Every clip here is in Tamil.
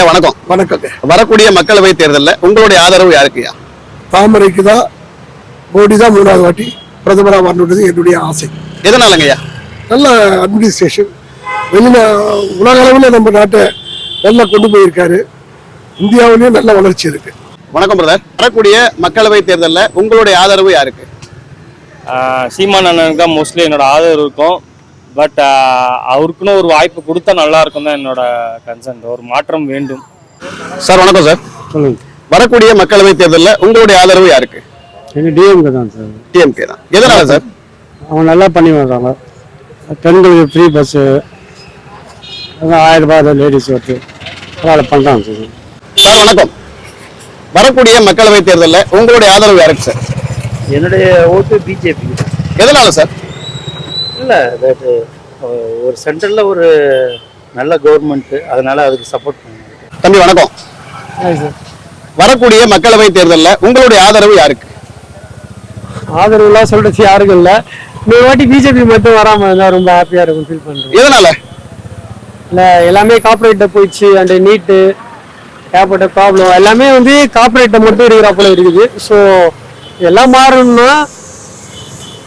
ஐயா வணக்கம். வணக்கங்க. வரக்கூடிய மக்களவை தேர்தல்ல உங்களுடைய ஆதரவு யாருக்குயா தாமரைக்கு தான் மோடி தான் மூணாவது வாட்டி பிரதமராக வரணுன்றது என்னுடைய ஆசை. எதனாலங்க ஐயா? நல்ல அட்மினிஸ்ட்ரேஷன் வெளியில உலக அளவில் நம்ம நாட்டை நல்லா கொண்டு போயிருக்காரு. இந்தியாவிலேயும் நல்ல வளர்ச்சி இருக்கு. வணக்கம் பிரதர் வரக்கூடிய மக்களவை தேர்தல்ல உங்களுடைய ஆதரவு யாருக்கு? ஆஹ் சீமான் அண்ணனுக்கு தான் மோஸ்ட்லி என்னோட ஆதரவு இருக்கும். பட் அவருக்குன்னு ஒரு வாய்ப்பு கொடுத்தா நல்லா இருக்கும் தான் என்னோட கன்சர்ன் ஒரு மாற்றம் வேண்டும். சார் வணக்கம் சார் சொல்லுங்க. வரக்கூடிய மக்களவை தேர்தல்ல உங்களுடைய ஆதரவு யாருக்கு? எங்கள் டிஎம்கே தான் சார் டிஎம்கே தான். எதனால சார் அவங்க நல்லா பண்ணி வர்றாங்க. பெண்களுக்கு ஃப்ரீ பஸ்ஸு ஆயிரம் ரூபாய் லேடிஸ் ஒர்த்து அதனால் பண்ணுறாங்க சார் சார் வணக்கம். வரக்கூடிய மக்களவை தேர்தல்ல உங்களுடைய ஆதரவு யாருக்கு சார் என்னுடைய ஓட்டு பிஜேபி எதனால சார் இல்லை தட் ஒரு சென்ட்ரலில் ஒரு நல்ல கவர்மெண்ட்டு அதனால அதுக்கு சப்போர்ட் பண்ணுவேன் தம்பி வணக்கம். வரக்கூடிய மக்களவை தேர்தல்ல உங்களுடைய ஆதரவு யாருக்கு? ஆதரவுலாம் சொல்கிறது யாருக்கும் இல்லை. இந்த வாட்டி பிஜேபி மட்டும் வராமல் இருந்தால் ரொம்ப ஹாப்பியாக இருக்கும் ஃபீல் பண்ணுறேன் எதனால? இல்லை எல்லாமே கார்பரேட்டை போயிடுச்சு அண்ட் நீட்டு ஏகப்பட்ட ப்ராப்ளம் எல்லாமே வந்து கார்பரேட்டை மட்டும் இருக்கிறாப்புல இருக்குது. ஸோ எல்லாம் மாறணும்னா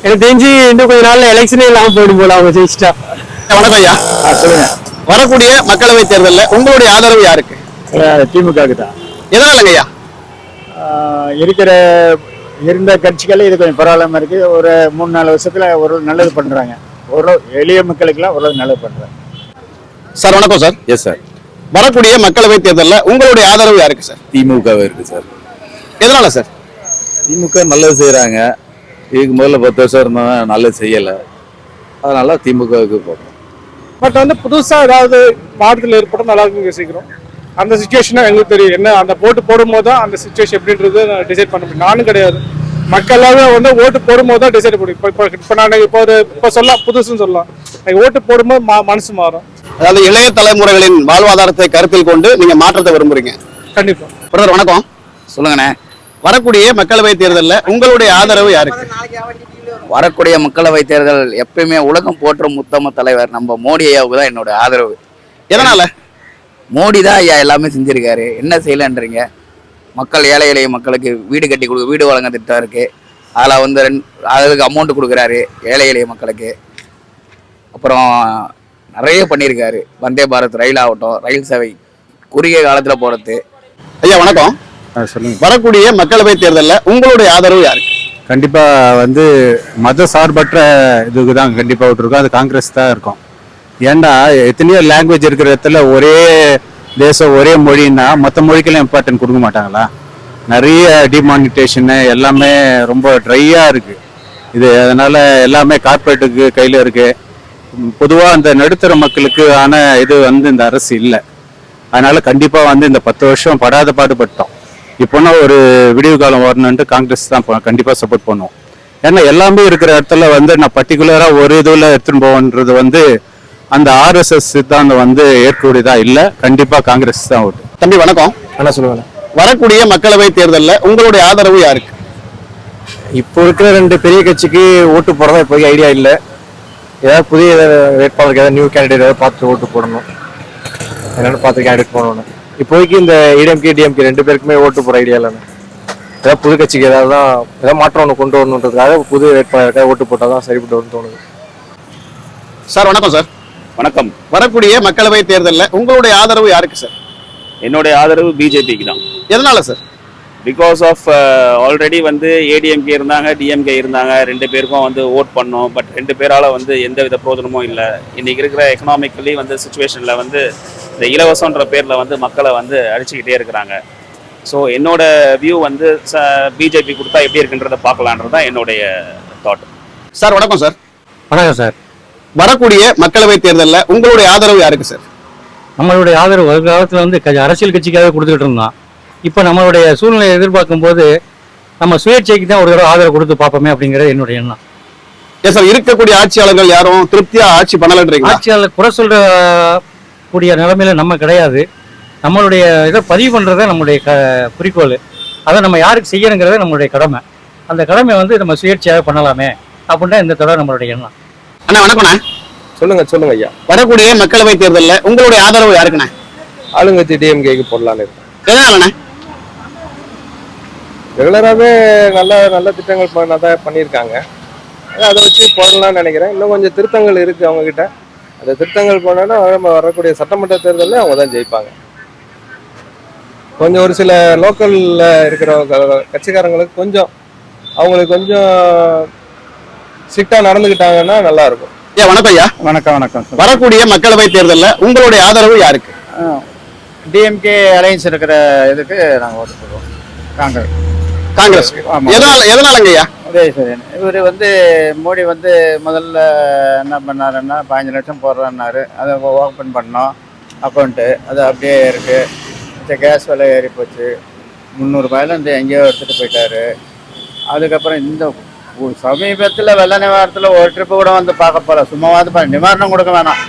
எனக்கு தெரிஞ்சு இன்னும் கொஞ்ச நாள்ல எலெக்ஷனே இல்லாமல் போயிடும் போல அவங்க ஜெயிச்சிட்டா. வணக்கம் ஐயா. சொல்லுங்க. வரக்கூடிய மக்களவை தேர்தல்ல உங்களுடைய ஆதரவு யாருக்கு? திமுகவுக்கு தான் எதனாலங்க ஐயா? இருக்கிற இருந்த கட்சிகளே இது கொஞ்சம் பரவாயில்லாம இருக்கு. ஒரு மூணு நாலு வருஷத்துல ஒரு நல்லது பண்றாங்க. ஒரு எளிய மக்களுக்கெல்லாம் ஒரு நல்லது பண்றாங்க. சார் வணக்கம் சார். எஸ் சார் வரக்கூடிய மக்களவை தேர்தல்ல உங்களுடைய ஆதரவு யாருக்கு சார்? திமுக இருக்கு சார். எதனால சார்? திமுக நல்லது செய்கிறாங்க இதுக்கு முதல்ல பத்து வருஷம் இருந்தாங்க நல்லது செய்யலை. அதனால திமுகவுக்கு போகிறோம் பட் வந்து புதுசா ஏதாவது மாறுதல் ஏற்படும் நல்லா இருக்கும் யோசிக்கிறோம். அந்த சுச்சுவேஷனா எங்களுக்கு தெரியும். என்ன அந்த ஓட்டு போடும்போது தான் அந்த சுச்சுவேஷன் எப்படின்றது டிசைட் பண்ண முடியும். நானும் கிடையாது. மக்களாவே வந்து ஓட்டு போடும்போது தான் டிசைட் பண்ணி இப்போ இப்போ இப்போ நான் இப்போ ஒரு இப்போ சொல்லலாம் புதுசுன்னு சொல்லலாம். எனக்கு ஓட்டு போடும்போது மா மனசு மாறும். அதாவது இளைய தலைமுறைகளின் வாழ்வாதாரத்தை கருத்தில் கொண்டு நீங்க மாற்றத்தை விரும்புறீங்க. கண்டிப்பா. பிரதர் வணக்கம். சொல்லுங்கண்ணே. வரக்கூடிய மக்களவை தேர்தல்ல உங்களுடைய ஆதரவு யாருக்கு? வரக்கூடிய மக்களவை தேர்தல் எப்பயுமே உலகம் போற்றும் உத்தம தலைவர் நம்ம மோடி ஐயாவுக்கு தான் என்னோட ஆதரவு. எதனால? மோடி தான் ஐயா எல்லாமே செஞ்சிருக்காரு. என்ன செய்யலன்றீங்க? மக்கள் ஏழை எளிய மக்களுக்கு வீடு கட்டி கொடு வீடு வழங்க திட்டம் இருக்கு. அதில் வந்து ரெண்டு அதுக்கு அமௌண்ட் கொடுக்குறாரு ஏழை எளிய மக்களுக்கு. அப்புறம் நிறைய பண்ணியிருக்காரு. வந்தே பாரத் ரயில் ஆகட்டும் ரயில் சேவை குறுகிய காலத்தில் போகிறது ஐயா வணக்கம். வரக்கூடிய மக்களவை தேர்தல்ல உங்களுடைய ஆதரவு யாருக்கு? கண்டிப்பா வந்து மத சார்பற்ற இதுக்கு தான் கண்டிப்பா விட்டுருக்கோம். அது காங்கிரஸ் தான் இருக்கும். ஏன்டா எத்தனையோ லாங்குவேஜ் இருக்கிற இடத்துல ஒரே தேசம் ஒரே மொழின்னா மற்ற மொழிக்கெல்லாம் இம்பார்ட்டன்ட் கொடுக்க மாட்டாங்களா? நிறைய டிமானிட்டேஷனு எல்லாமே ரொம்ப ட்ரையாக இருக்கு. இது அதனால எல்லாமே கார்ப்பரேட்டுக்கு கையில் இருக்கு. பொதுவாக அந்த நடுத்தர மக்களுக்கு ஆன இது வந்து இந்த அரசு இல்லை. அதனால கண்டிப்பாக வந்து இந்த பத்து வருஷம் படாத பாடுபட்டோம். இப்போனா ஒரு விடிவு காலம் வரணுன்ட்டு காங்கிரஸ் தான் ப- கண்டிப்பா சப்போர்ட் பண்ணுவோம் ஏன்னா எல்லாமே இருக்கிற இடத்துல வந்து நான் பர்டிகுலரா ஒரு இதுல எடுத்துன்னு போவோன்றது வந்து அந்த ஆர்எஸ்எஸ் சித்தாந்தம் வந்து ஏற்கக்கூடியதா இல்ல. கண்டிப்பா காங்கிரஸ் தான் ஓட்டு. தம்பி வணக்கம். என்ன சொல்லுவாங்க வரக்கூடிய மக்களவை தேர்தல்ல உங்களுடைய ஆதரவு யாருக்கு? இப்போ இருக்கிற ரெண்டு பெரிய கட்சிக்கு ஓட்டு போடுறதா இப்போதைக்கு ஐடியா இல்ல. ஏதாவது புதிய வேட்பாளருக்கு ஏதாவது நியூ கேண்டிடேட் ஏதாவது பார்த்து ஓட்டு போடணும். என்னன்னு பார்த்து கேண்டிடேட் போடணும். இப்போதைக்கு இந்த E ஏடிஎம்கே டிஎம்கே ரெண்டு பேருக்குமே ஓட்டு போட ஐடியா இல்லைன்னு ஏதாவது புது கட்சிக்கு ஏதாவது தான் ஏதாவது மாற்றம் ஒன்று கொண்டு வரணுன்றதுக்காக புது வேட்பாளருக்காக ஓட்டு போட்டால் தான் சரிப்பட்டு வரும்னு தோணுது. சார் வணக்கம் சார். வணக்கம். வரக்கூடிய மக்களவை தேர்தல்ல உங்களுடைய ஆதரவு யாருக்கு சார்? என்னுடைய ஆதரவு பிஜேபிக்கு தான். எதனால சார்? பிகாஸ் ஆஃப் ஆல்ரெடி வந்து ஏடிஎம்கே இருந்தாங்க டிஎம்கே இருந்தாங்க ரெண்டு பேருக்கும் வந்து ஓட் பண்ணோம். பட் ரெண்டு பேரால வந்து எந்த வித பிரோஜனமும் இல்லை. இன்னைக்கு இருக்கிற எக்கனாமிக்கலி வந்து சுச்சுவேஷனில் வந்து இந்த இலவசன்ற பேரில் வந்து மக்களை வந்து அடிச்சுக்கிட்டே இருக்கிறாங்க. ஸோ என்னோட வியூ வந்து பிஜேபி கொடுத்தா எப்படி இருக்குன்றதை பார்க்கலான்றது தான் என்னுடைய தாட் சார் வணக்கம் சார் வணக்கம் சார் வரக்கூடிய மக்களவை தேர்தல்ல உங்களுடைய ஆதரவு யாருக்கு சார் நம்மளுடைய ஆதரவு வருங்காலத்தில் வந்து க- அரசியல் கட்சிக்காக கொடுத்துக்கிட்டு இருந்தோம் இப்போ நம்மளுடைய சூழ்நிலையை எதிர்பார்க்கும் போது நம்ம சுயேட்சைக்கு தான் ஒரு தடவை ஆதரவு கொடுத்து பார்ப்போமே அப்படிங்கிறது என்னுடைய எண்ணம். ஏன் சார் இருக்கக்கூடிய ஆட்சியாளர்கள் யாரும் திருப்தியா ஆட்சி பண்ணலன்றீங்களா? ஆட்சியாளர் குறை சொல்ற கூடிய நிலைமையில நம்ம கிடையாது. நம்மளுடைய இதை பதிவு பண்ணுறத நம்மளுடைய க குறிக்கோள். அதை நம்ம யாருக்கு செய்யணுங்கிறத நம்மளுடைய கடமை. அந்த கடமை வந்து நம்ம சுயேட்சையாக பண்ணலாமே அப்படின்னா இந்த தடவை நம்மளுடைய எண்ணம். அண்ணா வணக்கம்ண்ணா. சொல்லுங்க சொல்லுங்க ஐயா. வரக்கூடிய மக்களவை தேர்தல்ல உங்களுடைய ஆதரவு யாருக்குண்ணா? ஆளுங்கட்சி டிஎம்கேக்கு போடலான்னு இருக்கேன் எதனாலண்ணே? ரெகுலராகவே நல்ல நல்ல திட்டங்கள் பண்ண தான் பண்ணியிருக்காங்க. அதை வச்சு போடலாம்னு நினைக்கிறேன். இன்னும் கொஞ்சம் திருத்தங்கள் இருக்குது அவங்கக்கிட்ட அந்த திருத்தங்கள் போனோன்னா நம்ம வரக்கூடிய சட்டமன்ற தேர்தலில் அவங்க தான் ஜெயிப்பாங்க. கொஞ்சம் ஒரு சில லோக்கலில் இருக்கிற க- கட்சிக்காரங்களுக்கு கொஞ்சம் அவங்களுக்கு கொஞ்சம் ஸ்ட்ரிக்டாக நடந்துக்கிட்டாங்கன்னா நல்லா இருக்கும் ஐயா வணக்கம் ஐயா. வணக்கம் வணக்கம் வரக்கூடிய மக்களவை தேர்தல்ல உங்களுடைய ஆதரவு யாருக்கு? டிஎம்கே அலையன்ஸ் இருக்கிற இதுக்கு நாங்கள் ஓட்டு போடுவோம். காங்கிரஸ். காங்கிரஸ். எதனால எதனாலங்க ஐயா இவர் வந்து மோடி வந்து முதல்ல என்ன பண்ணாருன்னா பதினஞ்சு லட்சம் போடுறேன்னாரு. அதை ஓப்பன் பண்ணோம். அக்கௌண்ட்டு அது அப்படியே இருக்குது கேஸ் விலை ஏறி போச்சு. முந்நூறுபாயிலேருந்து எங்கேயோ எடுத்துகிட்டு போயிட்டாரு. அதுக்கப்புறம் இந்த சமீபத்தில் வெள்ள நிவாரணத்தில் ஒரு ட்ரிப்பு கூட வந்து பார்க்க போகல சும்மாவாது நிவாரணம் கொடுக்க வேணாம்.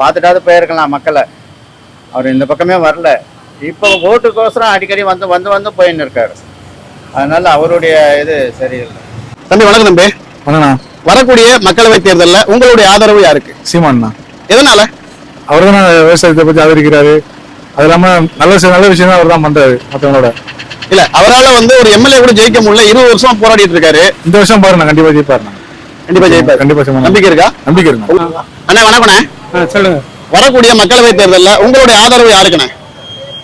பார்த்துட்டாவது போயிருக்கலாம் மக்களை. அவர் இந்த பக்கமே வரல. இப்போ ஓட்டுக்கோசரம் அடிக்கடி வந்து வந்து வந்து போயின்னு இருக்காரு. அதனால அவருடைய இது சரியில்லை. தம்பி வணக்கம் தம்பி. பண்ணண்ணா வரக்கூடிய மக்களவை தேர்தல்ல உங்களுடைய ஆதரவு யாருக்கு? சீமான்ண்ணா. எதனால? அவர் தான் விவசாயத்தை பற்றி ஆதரிக்கிறாரு. அது இல்லாமல் நல்ல விஷயம் நல்ல விஷயம் தான் அவர் தான் பண்ணுறாரு மற்றவங்களோட இல்ல அவரால வந்து ஒரு எம்எல்ஏ கூட ஜெயிக்க முடியல. இருபது வருஷமா போராடிட்டு இருக்காரு. இந்த வருஷம் பாருண்ணா கண்டிப்பாக ஜெயிப்பாருண்ணா. கண்டிப்பா ஜெயிப்பாரு. கண்டிப்பாக சீமான் நம்பிக்கை இருக்கா? நம்பிக்கை இருக்குண்ணா அண்ணா வணக்கண்ணே சொல்லுங்க. வரக்கூடிய மக்களவை தேர்தல்ல உங்களுடைய ஆதரவு யாருக்குண்ணே?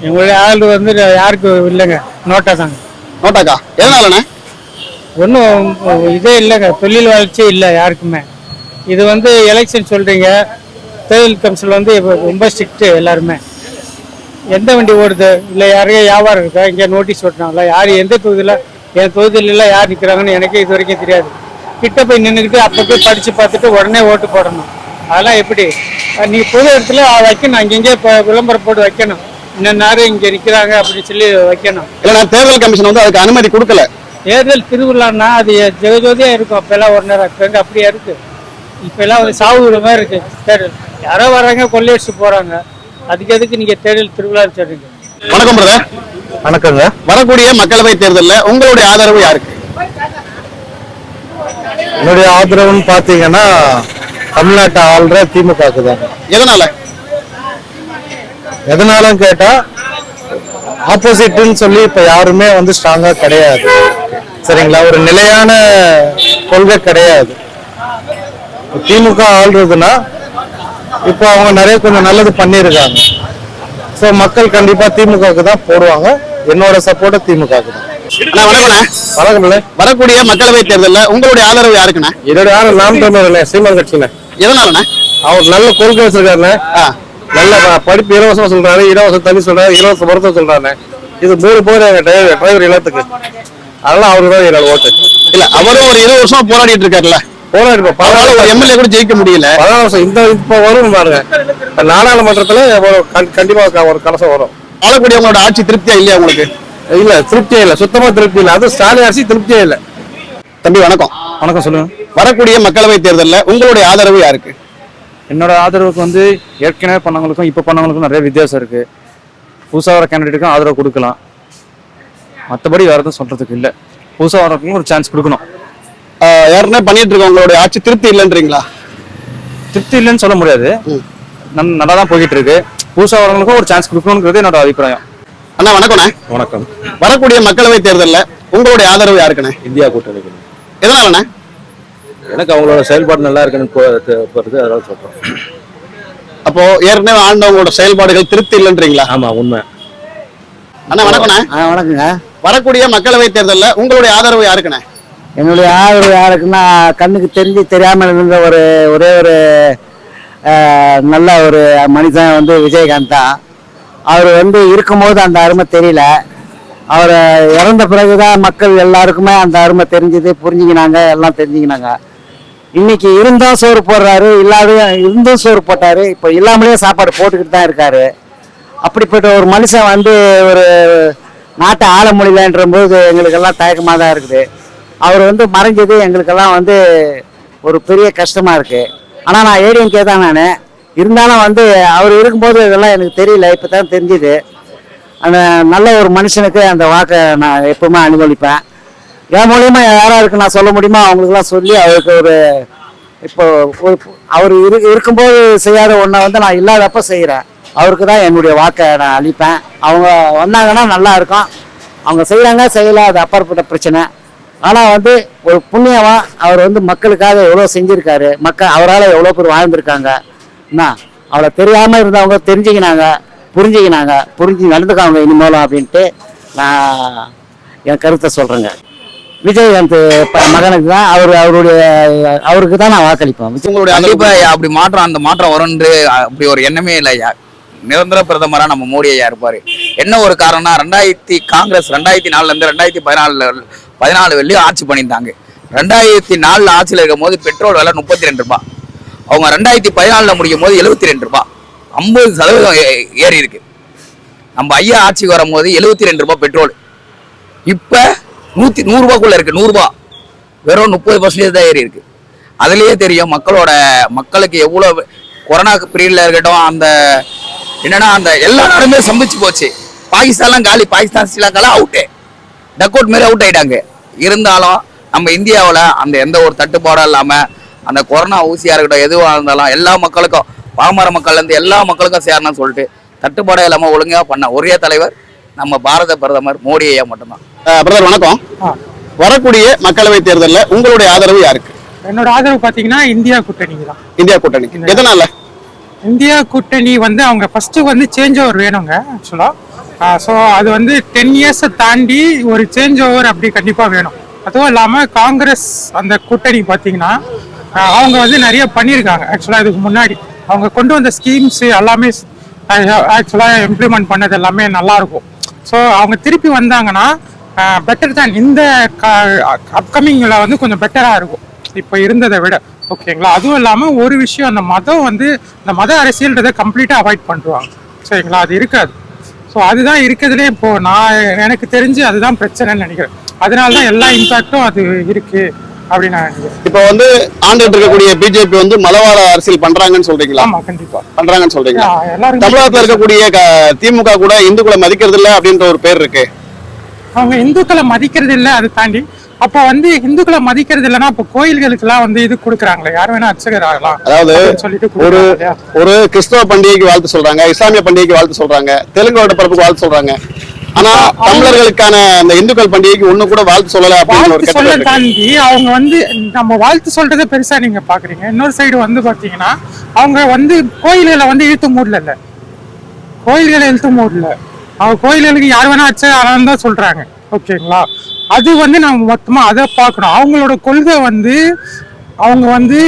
எங்களுடைய ஆள் வந்து யாருக்கு இல்லைங்க நோட்டா தாங்க. நோட்டாக்கா எதனாலண்ணே ஒன்றும் இதே இல்லைங்க. தொழில் வளர்ச்சி இல்லை யாருக்குமே. இது வந்து எலெக்ஷன் சொல்கிறீங்க தேர்தல் கவுன்சில் வந்து ரொம்ப ஸ்ட்ரிக்ட்டு எல்லாருமே. எந்த வண்டி ஓடுது? இல்லை யாருக்கே வியாபாரம் இருக்கா? இங்கே நோட்டீஸ் ஓட்டினாங்களா யார் எந்த தொகுதியில் என் தொகுதியிலலாம் யார் நிற்கிறாங்கன்னு எனக்கே இது வரைக்கும் தெரியாது. கிட்ட போய் நின்றுக்கிட்டு அப்போ போய் படித்து பார்த்துட்டு உடனே ஓட்டு போடணும். அதெல்லாம் எப்படி? நீங்கள் நீ பொது இடத்துல வைக்கணும். அங்கங்கே இப்போ விளம்பரம் போட்டு வைக்கணும். இன்னும் நேரம் இங்கே நிற்கிறாங்க அப்படின்னு சொல்லி வைக்கணும். இல்லண்ணா தேர்தல் கமிஷன் வந்து அதுக்கு அனுமதி கொடுக்கல. தேர்தல் திருவிழான்னா அது ஜெகஜோதியா இருக்கும். அப்பெல்லாம் ஒரு நேரம் இப்போ எங்க அப்படியே இருக்கு. இப்பெல்லாம் வந்து சாவு வீடு மாதிரி இருக்கு. தேர்தல். யாரோ வராங்க கொள்ளையடிச்சு போறாங்க. அதுக்கு எதுக்கு நீங்க தேர்தல் திருவிழான்னு சொல்றீங்க? வணக்கம் பிரதர் வணக்கங்க. வரக்கூடிய மக்களவை தேர்தல்ல உங்களுடைய ஆதரவு யாருக்கு? என்னுடைய ஆதரவுன்னு பார்த்தீங்கன்னா தமிழ்நாட்டை ஆள்ற திமுகவுக்கு தாங்க. எதனால? எதனாலும் கேட்டா ஆப்போசிட்னு சொல்லி இப்ப யாருமே வந்து ஸ்ட்ராங்கா கிடையாது. சரிங்களா? ஒரு நிலையான கொள்கை கிடையாது. திமுக ஆள்றதுன்னா இப்போ அவங்க நிறைய கொஞ்சம் நல்லது பண்ணியிருக்காங்க. ஸோ மக்கள் கண்டிப்பா திமுகவுக்கு தான் போடுவாங்க. என்னோட சப்போர்ட் திமுகவுக்கு தான். வணக்கம்ல வரக்கூடிய மக்களவை தேர்தல்ல உங்களுடைய ஆதரவு யாருக்குண்ணே? என்னோட யாரும் நாம் தமிழர் சீமான் கட்சியில. எதனாலண்ணே? அவர் நல்ல கொள்கை வச்சிருக்காருண்ணே. நல்ல படிப்பு இலவசமா சொல்றாரு இலவச தண்ணி சொல்றாரு இலவச மருத்துவம் சொல்றாரு இது மூணு போர் எங்க டிரைவர் டிரைவர் இல்லத்துக்கு. அதெல்லாம் அவருக்கு தான் என்னோட ஓட்டு. இல்ல அவரும் ஒரு இருபது வருஷமா போராடிட்டு இருக்காருல்ல. போராடி பதினாலு எம்எல்ஏ கூட ஜெயிக்க முடியல. பதினாலு வருஷம் இந்த இப்ப வரும் பாருங்க. நாடாளுமன்றத்துல ஒரு கண்- கண்டிப்பா க- ஒரு கலசம் வரும். ஆளக்கூடிய உங்களோட ஆட்சி திருப்தியா இல்லையா உங்களுக்கு? இல்ல திருப்தியே இல்ல. சுத்தமா திருப்தி இல்ல. அது ஸ்டாலின் அரசு திருப்தியே இல்ல. தம்பி வணக்கம். வணக்கம் சொல்லுங்க. வரக்கூடிய மக்களவை தேர்தல்ல உங்களுடைய ஆதரவு யாருக்கு? என்னோட ஆதரவுக்கு வந்து ஏற்கனவே பண்ணவங்களுக்கும் இப்போ பண்ணவங்களுக்கும் நிறைய வித்தியாசம் இருக்கு. புதுசாக வர கேண்டிடேட்டுக்கும் ஆதரவு கொடுக்கலாம். மற்றபடி வேற எதுவும் சொல்றதுக்கு இல்லை. புதுசாக வரவங்களுக்கும் ஒரு சான்ஸ் கொடுக்கணும். ஏற்கனவே பண்ணிட்டு இருக்க உங்களுடைய ஆட்சி திருப்தி இல்லைன்றீங்களா? திருப்தி இல்லைன்னு சொல்ல முடியாது. நன் நல்லா தான் போய்கிட்டு இருக்கு புதுசாக வரவங்களுக்கும் ஒரு சான்ஸ் கொடுக்கணுங்கிறது என்னோட அபிப்பிராயம். அண்ணா வணக்கண்ணே வணக்கம். வரக்கூடிய மக்களவை தேர்தல்ல உங்களுடைய ஆதரவு யாருக்குண்ணே? இந்தியா கூட்டணிக்கு. எதனாலண்ணே? எனக்கு அவங்களோட செயல்பாடு நல்லா இருக்குன்னு போறது அதனால சொல்றேன் அப்போ ஏற்கனவே ஆண்டவங்களோட செயல்பாடுகள் திருப்தி இல்லைன்றீங்களா? ஆமா உண்மை. அண்ணா வணக்கண்ணே வணக்கங்க வரக்கூடிய மக்களவை தேர்தல்ல உங்களுடைய ஆதரவு யாருக்குண்ணே? என்னுடைய ஆதரவு யாருக்குன்னா கண்ணுக்கு தெரிஞ்சு தெரியாமல் இருந்த ஒரு ஒரே ஒரு நல்ல ஒரு மனிதன் வந்து விஜயகாந்த் தான். அவர் வந்து இருக்கும்போது அந்த அருமை தெரியல. அவர் இறந்த பிறகுதான் மக்கள் எல்லாருக்குமே அந்த அருமை தெரிஞ்சது புரிஞ்சுக்கினாங்க எல்லாம் தெரிஞ்சுக்கினாங்க. இன்னைக்கு இருந்தும் சோறு போடுறாரு இல்லாத இருந்தும் சோறு போட்டாரு. இப்போ இல்லாமலே சாப்பாடு போட்டுக்கிட்டு தான் இருக்காரு. அப்படிப்பட்ட ஒரு மனுஷன் வந்து ஒரு நாட்டை ஆள முடியலன்ற போது எங்களுக்கெல்லாம் தயக்கமாக தான் இருக்குது. அவர் வந்து மறைஞ்சது எங்களுக்கெல்லாம் வந்து ஒரு பெரிய கஷ்டமாக இருக்குது ஆனால் நான் ஏடிஎம்கே தான் நான். இருந்தாலும் வந்து அவர் இருக்கும்போது இதெல்லாம் எனக்கு தெரியல. இப்போ தான் தெரிஞ்சுது. அந்த நல்ல ஒரு மனுஷனுக்கு அந்த வாக்கை நான் எப்பவுமே அனுபவிப்பேன். என் மூலியமா யாராருக்கு நான் சொல்ல முடியுமோ அவங்களுக்குலாம் சொல்லி அவருக்கு ஒரு இப்போ ஒரு அவர் இரு இருக்கும்போது செய்யாத ஒன்றை வந்து நான் இல்லாதப்ப செய்கிறேன் அவருக்கு தான் என்னுடைய வாக்கை நான் அளிப்பேன். அவங்க வந்தாங்கன்னா நல்லா இருக்கும். அவங்க செய்கிறாங்க செய்யலாம் அது அப்பாற்பட்ட பிரச்சனை. ஆனால் வந்து ஒரு புண்ணியமாக அவர் வந்து மக்களுக்காக எவ்வளோ செஞ்சுருக்காரு மக்கள் அவரால் எவ்வளோ பேர் வாழ்ந்திருக்காங்க என்ன? அவளை தெரியாமல் இருந்தவங்க தெரிஞ்சுக்கினாங்க புரிஞ்சுக்கினாங்க புரிஞ்சு நடந்துக்காங்க இனிமேலும் அப்படின்ட்டு நான் என் கருத்தை சொல்கிறேங்க விஜயகாந்த் மகனுக்கு தான் அவர் அவருடைய அவருக்கு தான் நான் வாக்களிப்பேன். உங்களுடைய கண்டிப்பா. அப்படி மாற்றம் அந்த மாற்றம் வரும்ன்று அப்படி ஒரு எண்ணமே இல்லை. நிரந்தர பிரதமரா நம்ம மோடி ஐயா இருப்பாரு. என்ன ஒரு காரணம்னா ரெண்டாயிரத்தி காங்கிரஸ் ரெண்டாயிரத்தி நாலுல இருந்து ரெண்டாயிரத்தி பதினாலுல பதினாலு வெள்ளியும் ஆட்சி பண்ணியிருந்தாங்க. ரெண்டாயிரத்தி நாலுல ஆட்சியில் இருக்கும் போது பெட்ரோல் விலை முப்பத்தி ரெண்டு ரூபாய் அவங்க ரெண்டாயிரத்தி பதினாலுல முடிக்கும் போது எழுபத்தி ரெண்டு ரூபாய் ஐம்பது சதவீதம் ஏறி இருக்கு நம்ம ஐயா ஆட்சிக்கு வரும்போது எழுபத்தி ரெண்டு ரூபாய் பெட்ரோல். இப்ப நூற்றி நூறுரூவாக்குள்ளே இருக்குது இருக்கு வெறும் முப்பது பர்சன்டேஜ் தான் ஏறி இருக்கு. அதுலேயே தெரியும் மக்களோட மக்களுக்கு எவ்வளோ கொரோனா பீரியடில் இருக்கட்டும் அந்த என்னென்னா அந்த எல்லா நாடுமே சம்பிச்சு போச்சு. பாகிஸ்தான்லாம் காலி பாகிஸ்தான் ஸ்ரீலங்காலாம் அவுட்டு டக் அவுட் மாரி அவுட் ஆகிட்டாங்க இருந்தாலும் நம்ம இந்தியாவில் அந்த எந்த ஒரு தட்டுப்பாடும் இல்லாமல் அந்த கொரோனா ஊசியாக இருக்கட்டும் எதுவாக இருந்தாலும் எல்லா மக்களுக்கும் பாமர மக்கள்லேருந்து எல்லா மக்களுக்கும் சேரணும்னு சொல்லிட்டு தட்டுப்பாடே இல்லாமல் ஒழுங்காக பண்ண ஒரே தலைவர் நம்ம பாரத பிரதமர் மோடி ஐயா மட்டும்தான். பிரதர் வணக்கம். வரக்கூடிய மக்களவை தேர்தலில் உங்களுடைய ஆதரவு யாருக்கு? என்னோட ஆதரவு பாத்தீங்கன்னா இந்தியா கூட்டணிக்கு தான். இந்தியா கூட்டணி. எதனால? இந்தியா கூட்டணி வந்து அவங்க ஃபர்ஸ்ட் வந்து சேஞ்ச் ஓவர் வேணுங்க ஆக்சுவலா ஸோ அது வந்து டென் இயர்ஸை தாண்டி ஒரு சேஞ்ச் ஓவர் அப்படி கண்டிப்பா வேணும். அதுவும் இல்லாம காங்கிரஸ் அந்த கூட்டணி பாத்தீங்கன்னா ஆஹ் அவங்க வந்து நிறைய பண்ணியிருக்காங்க ஆக்சுவலா இதுக்கு முன்னாடி. அவங்க கொண்டு வந்த ஸ்கீம்ஸ் எல்லாமே ஆக்சுவலா இம்ப்ளிமெண்ட் பண்ணது எல்லாமே நல்லா இருக்கும். ஸோ அவங்க திருப்பி வந்தாங்கன்னா பெட்டர் தான். இந்த அப்கமிங்கில் வந்து கொஞ்சம் பெட்டராக இருக்கும். இப்போ இருந்ததை விட ஓகேங்களா அதுவும் இல்லாமல் ஒரு விஷயம் அந்த மதம் வந்து இந்த மத அரசியல்ன்றதை கம்ப்ளீட்டாக அவாய்ட் பண்ணுவாங்க சரிங்களா? அது இருக்காது. ஸோ அதுதான் இருக்கிறதுலே இப்போ நான் எனக்கு தெரிஞ்சு அதுதான் பிரச்சனைன்னு நினைக்கிறேன். அதனால தான் எல்லா இம்பாக்டும் அது இருக்கு அப்படின்னு நான் நினைக்கிறேன். இப்போ வந்து ஆண்டுட்டு இருக்கக்கூடிய பிஜேபி வந்து மதவாத அரசியல் பண்றாங்கன்னு சொல்றீங்களா? ஆமா கண்டிப்பா. பண்றாங்கன்னு சொல்றீங்களா? தமிழகத்துல இருக்கக்கூடிய திமுக கூட இந்துக்களை மதிக்கிறது இல்ல அப்படின்ற ஒரு பேர் இருக்கு. அவங்க இந்துக்களை மதிக்கிறது இல்லை அதை தாண்டி அப்போ வந்து இந்துக்களை மதிக்கிறது இல்லைன்னா அப்போ கோயில்களுக்கெல்லாம் வந்து இது கொடுக்குறாங்களே. யார் வேணா அர்ச்சகர் ஆகலாம் அதாவது சொல்லிட்டு ஒரு? ஒரு கிறிஸ்தவ பண்டிகைக்கு வாழ்த்து சொல்றாங்க இஸ்லாமிய பண்டிகைக்கு வாழ்த்து சொல்றாங்க தெலுங்கு வருடப்பிறப்புக்கு வாழ்த்து சொல்றாங்க. ஆனா தமிழர்களுக்கான அந்த இந்துக்கள் பண்டிகைக்கு ஒண்ணு கூட வாழ்த்து சொல்லல வாழ்த்து சொல்ல. தாண்டி அவங்க வந்து நம்ம வாழ்த்து சொல்றதை பெருசா நீங்க பாக்குறீங்க. இன்னொரு சைடு வந்து பாத்தீங்கன்னா அவங்க வந்து கோயில்களை வந்து இழுத்து மூடல இல்ல. கோயில்களை இழுத்து மூடல. அவங்க கோயில்களுக்கு யார் வேணா அச்ச தான் சொல்றாங்க. ஓகேங்களா? அது வந்து நம்ம மொத்தமா அதை பார்க்கணும். அவங்களோட கொள்கை வந்து அவங்க வந்து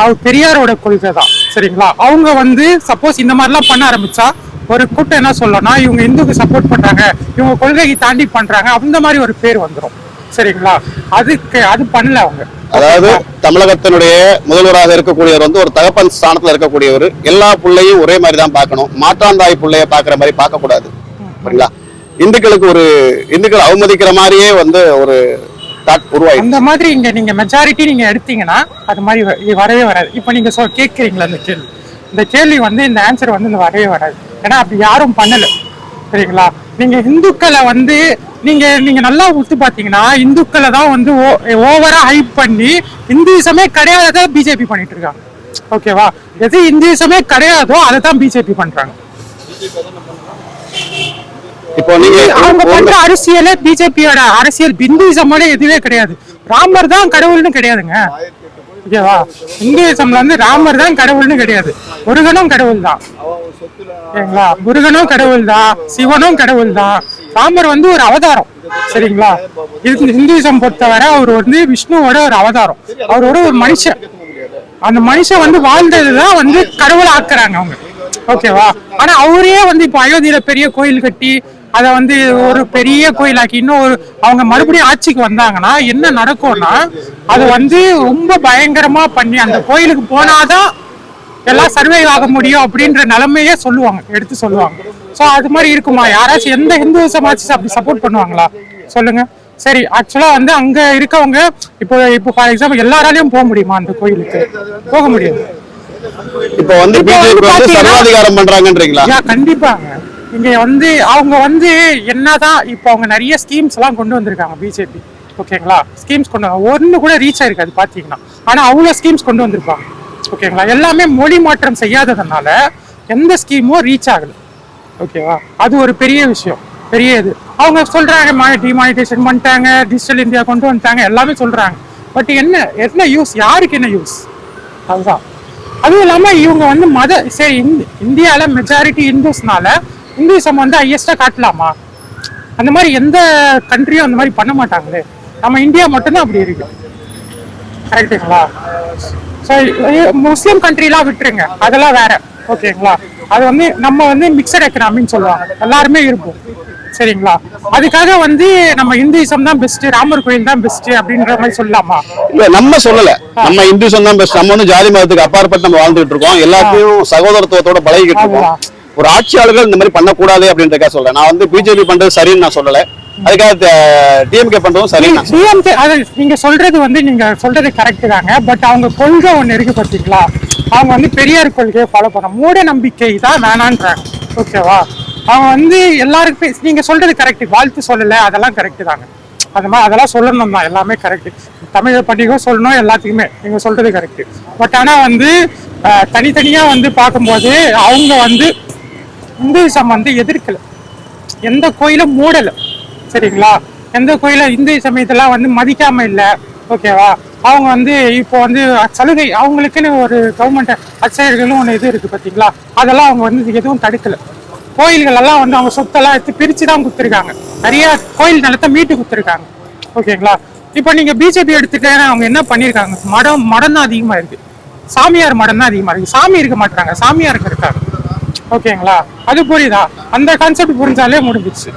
அவர் பெரியாரோட கொள்கை தான். சரிங்களா? அவங்க வந்து சப்போஸ் இந்த மாதிரிலாம் பண்ண ஆரம்பிச்சா ஒரு கூட்டம் என்ன சொல்லணும்னா இவங்க இந்துக்கு சப்போர்ட் பண்றாங்க இவங்க கொள்கைக்கு தாண்டி பண்றாங்க அந்த மாதிரி ஒரு பேர் வந்துடும் சரிங்களா? அதுக்கு அது பண்ணல அவங்க. அதாவது தமிழகத்தினுடைய முதல்வராக இருக்கக்கூடியவர் வந்து ஒரு தகப்பன் ஸ்தானத்துல இருக்கக்கூடியவர் எல்லா பிள்ளையும் ஒரே மாதிரி தான் பார்க்கணும். மாற்றாந்தாய் பிள்ளைய பார்க்குற மாதிரி பார்க்க கூடாது சரிங்களா? இந்துக்களுக்கு ஒரு இந்துக்கள் அவமதிக்கிற மாதிரியே வந்து ஒரு தாட் உருவாயி இந்த மாதிரி இங்க நீங்க மெஜாரிட்டி நீங்க எடுத்தீங்கன்னா அது மாதிரி வரவே வராது. இப்போ நீங்க சொல் கேட்குறீங்களா இந்த கேள்வி? இந்த கேள்வி வந்து இந்த ஆன்சர் வந்து இந்த வரவே வராது. ஏன்னா அப்படி யாரும் பண்ணல. சரிங்களா? நீங்க இந்துக்களை வந்து நீங்க நீங்க நல்லா உத்து பாத்தீங்கன்னா இந்துக்களை தான் வந்து ஓவரா ஹைப் பண்ணி இந்துசமே கிடையாததை பிஜேபி பண்ணிட்டு இருக்காங்க. ஓகேவா? எது இந்துசமே கிடையாதோ அதை தான் பிஜேபி பண்றாங்க. இப்போ நீங்க அவங்க பண்ற அரசியலே பிஜேபியோட அரசியல் இந்துசமோட எதுவே கிடையாது. ராமர் தான் கடவுள்னு கிடையாதுங்க. ஓகேவா? இந்துசம்ல வந்து ராமர் தான் கடவுள்னு கிடையாது. முருகனும் கடவுள் தான் சரிங்களா? முருகனும் கடவுள் தான் சிவனும் கடவுள் தான் ராமர் வந்து ஒரு அவதாரம். சரிங்களா? இது இந்துசம் பொறுத்தவரை அவர் வந்து விஷ்ணுவோட ஒரு அவதாரம். அவரோட ஒரு மனுஷன். அந்த மனுஷன் வந்து வாழ்ந்ததுதான் வந்து கடவுளை ஆக்குறாங்க அவங்க. ஓகேவா? ஆனா அவரே வந்து இப்போ அயோத்தியில பெரிய கோயில் கட்டி அதை வந்து ஒரு பெரிய கோயிலாக்கி இன்னும் ஒரு அவங்க மறுபடியும் ஆட்சிக்கு வந்தாங்கன்னா என்ன நடக்கும்னா அது வந்து ரொம்ப பயங்கரமா பண்ணி அந்த கோயிலுக்கு போனாதான் எல்லாம் சர்வே ஆக முடியும் அப்படின்ற நிலைமையே சொல்லுவாங்க எடுத்து சொல்லுவாங்க. சோ அது மாதிரி இருக்குமா? யாராச்சும் எந்த இந்து சமாஜ் அப்படி சப்போர்ட் பண்ணுவாங்களா? சொல்லுங்க. சரி ஆக்சுவலா வந்து அங்க இருக்கவங்க இப்போ இப்போ ஃபார் எக்ஸாம்பிள் எல்லாராலையும் போக முடியுமா அந்த கோயிலுக்கு? போக முடியாது. இப்போ வந்து சர்வாதிகாரம் பண்றாங்கன்றீங்களா? கண்டிப்பாங்க. இங்கே வந்து அவங்க வந்து என்னதான் இப்போ அவங்க நிறைய ஸ்கீம்ஸ் எல்லாம் கொண்டு வந்திருக்காங்க பிஜேபி ஓகேங்களா ஸ்கீம்ஸ் கொண்டு ஒன்று கூட ரீச் ஆயிருக்காது பார்த்தீங்கன்னா ஆனால் அவ்வளோ ஸ்கீம்ஸ் கொண்டு வந்திருப்பாங்க. ஓகேங்களா எல்லாமே மொழி மாற்றம் செய்யாததுனால எந்த ஸ்கீமும் ரீச் ஆகல. ஓகேவா அது ஒரு பெரிய விஷயம். பெரிய இது. அவங்க சொல்கிறாங்க மா டிமானிட்டேஷன் பண்ணிட்டாங்க டிஜிட்டல் இந்தியா கொண்டு வந்துட்டாங்க எல்லாமே சொல்கிறாங்க பட் என்ன என்ன யூஸ் யாருக்கு என்ன யூஸ் அதுதான். அதுவும் இல்லாமல் இவங்க வந்து மத சரி இந்தியாவில் மெஜாரிட்டி இந்துஸ்னால இந்துசம் வந்து ஹையஸ்டா காட்டலாமா? அந்த மாதிரி எந்த கண்ட்ரியும் அந்த மாதிரி பண்ண மாட்டாங்களே. நம்ம இந்தியா மட்டும்தான் அப்படி இருக்கு கரெக்டுங்களா சரி முஸ்லீம் கண்ட்ரிலாம் விட்டுருங்க. அதெல்லாம் வேற. ஓகேங்களா அது வந்து நம்ம வந்து மிக்சட் எக்கனாமின்னு சொல்லுவாங்க. எல்லாருமே இருப்போம். சரிங்களா? அதுக்காக வந்து நம்ம இந்துயிசம் தான் பெஸ்ட் ராமர் கோயில் தான் பெஸ்ட் அப்படின்ற மாதிரி சொல்லலாமா? இல்ல நம்ம சொல்லல. நம்ம இந்துசம் தான் பெஸ்ட் நம்ம வந்து ஜாதி மதத்துக்கு அப்பாற்பட்டு நம்ம வாழ்ந்துட்டு இருக்கோம். எல்லாத்தையும் சகோதரத்துவத்தோட பழகிக்கிட்டு இருக்கோம். ஒரு ஆட்சியாளர்கள் இந்த மாதிரி பண்ணக்கூடாது அப்படின்றக்கா சொல்றேன். நான் வந்து பிஜேபி பண்றது சரின்னு நான் சொல்லல. அதுக்காக டிஎம்கே பண்றதும் சரி டிஎம்கே அது நீங்க சொல்றது வந்து நீங்க சொல்றது கரெக்ட் தாங்க. பட் அவங்க கொள்கை ஒண்ணு இருக்கு அவங்க வந்து பெரியார் கொள்கையை ஃபாலோ பண்ண மூட நம்பிக்கை தான் வேணான்றாங்க. ஓகேவா அவங்க வந்து எல்லாருக்குமே நீங்க சொல்றது கரெக்ட் வாழ்த்து சொல்லல அதெல்லாம் கரெக்ட் தாங்க. மாதிரி அதெல்லாம் சொல்லணும் தான் எல்லாமே கரெக்ட் தமிழ் பண்டிகை சொல்லணும் எல்லாத்துக்குமே. நீங்க சொல்றது கரெக்ட் பட் ஆனா வந்து அஹ், தனித்தனியா வந்து பார்க்கும்போது அவங்க வந்து இந்துசம் வந்து எதிர்க்கல. எந்த கோயிலும் மூடல. சரிங்களா? எந்த கோயில இந்து சமயத்தெல்லாம் வந்து மதிக்காம இல்லை. ஓகேவா? அவங்க வந்து இப்போ வந்து சலுகை அவங்களுக்குன்னு ஒரு கவர்மெண்ட் அச்சையர்களும் ஒன்று இது இருக்கு பார்த்தீங்களா அதெல்லாம் அவங்க வந்து எதுவும் தடுக்கல. கோயில்களெல்லாம் வந்து அவங்க சொத்தெல்லாம் எடுத்து பிரித்து தான் கொடுத்துருக்காங்க. நிறைய கோயில் நிலத்தை மீட்டு கொடுத்துருக்காங்க. ஓகேங்களா? இப்போ நீங்கள் பிஜேபி எடுத்துட்டு அவங்க என்ன பண்ணியிருக்காங்க மடம் மடம் தான் அதிகமாக இருக்குது சாமியார் மடம் தான் அதிகமாக இருக்குது சாமி இருக்க மாட்டுறாங்க சாமியாருக்கு இருக்காங்க. ஓகேங்களா? அது புரியுதா? அந்த கான்செப்ட் புரிஞ்சாலே முடிஞ்சிச்சு